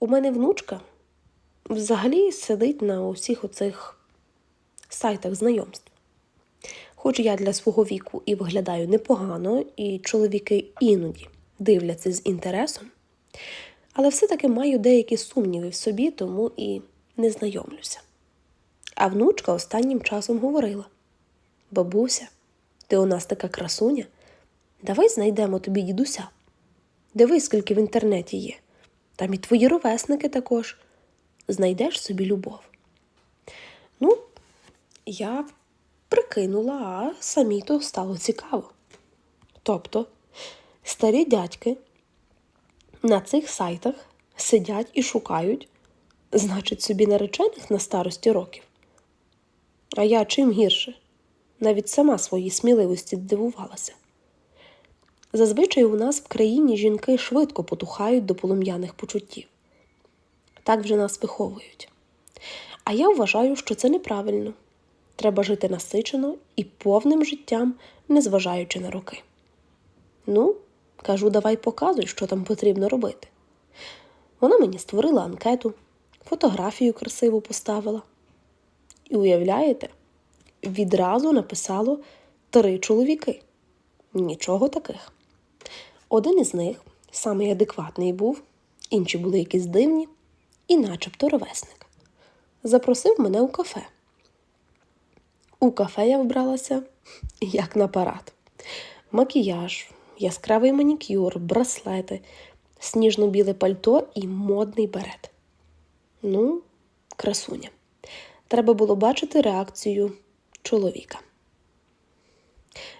У мене внучка взагалі сидить на усіх оцих сайтах знайомств. Хоч я для свого віку і виглядаю непогано, і чоловіки іноді дивляться з інтересом, але все-таки маю деякі сумніви в собі, тому і не знайомлюся. А внучка останнім часом говорила: Бабуся, ти у нас така красуня, давай знайдемо тобі дідуся. Дивись, скільки в інтернеті є. Там і твої ровесники також. Знайдеш собі любов. Ну, я прикинула, а самі то стало цікаво. Тобто, старі дядьки на цих сайтах сидять і шукають, значить, собі наречених на старості років. А я чим гірше? Навіть сама своїй сміливості здивувалася. Зазвичай у нас в країні жінки швидко потухають до полум'яних почуттів. Так вже нас виховують. А я вважаю, що це неправильно. Треба жити насичено і повним життям, незважаючи на роки. Ну, кажу, давай показуй, що там потрібно робити. Вона мені створила анкету, фотографію красиву поставила. І уявляєте, відразу написало три чоловіки. Нічого таких. Один із них, самий адекватний був, інші були якісь дивні, і начебто ровесник. Запросив мене у кафе. У кафе я вбралася як на парад. Макіяж, яскравий манікюр, браслети, сніжно-біле пальто і модний берет. Ну, красуня. Треба було бачити реакцію чоловіка.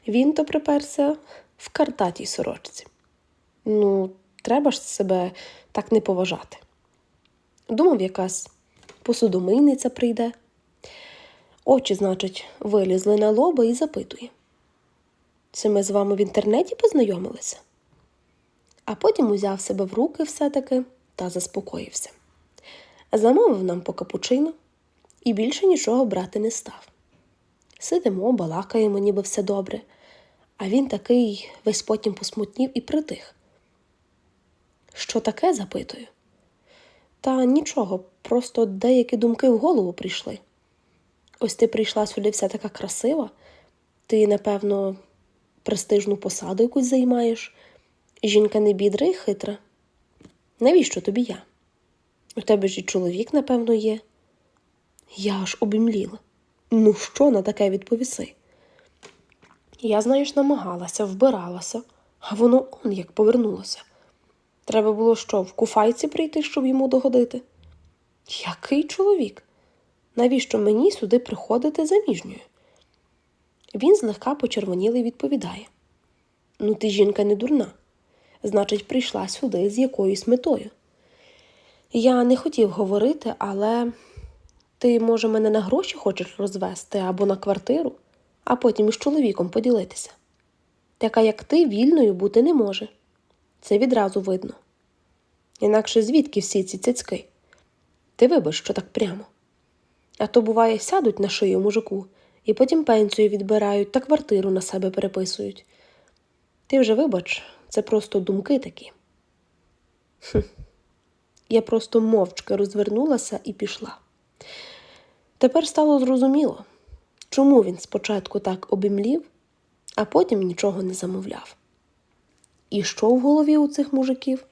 Він то приперся в картатій сорочці. Ну, треба ж себе так не поважати. Думав, якась посудомийниця прийде. Очі, значить, вилізли на лоба і запитує. Це ми з вами в інтернеті познайомилися? А потім узяв себе в руки все-таки та заспокоївся. Замовив нам по капучино і більше нічого брати не став. Сидимо, балакаємо, ніби все добре, а він такий весь потім посмутнів і притих. Що таке? запитую. Та нічого, просто деякі думки в голову прийшли. Ось ти прийшла сюди вся така красива, ти, напевно, престижну посаду якусь займаєш. Жінка не бідра і хитра. Навіщо тобі я? У тебе ж і чоловік, напевно, є. Я аж обімліла. Ну, що на таке відповіси? Я, знаєш, намагалася, вбиралася, а воно он як повернулося. Треба було що, в куфайці прийти, щоб йому догодити? Який чоловік? Навіщо мені сюди приходити заміжньою? Він злегка почервонілий відповідає: Ну, ти жінка не дурна. Значить, прийшла сюди з якоюсь метою. Я не хотів говорити, але ти, може, мене на гроші хочеш розвести або на квартиру, а потім із чоловіком поділитися. Така, як ти, вільною бути не може. Це відразу видно. Інакше звідки всі ці цицьки? Ти вибач, що так прямо. А то, буває, сядуть на шию мужику і потім пенсію відбирають та квартиру на себе переписують. Ти вже вибач, це просто думки такі. Хм. Я просто мовчки розвернулася і пішла. Тепер стало зрозуміло, чому він спочатку так обімлів, а потім нічого не замовляв. І що в голові у цих мужиків?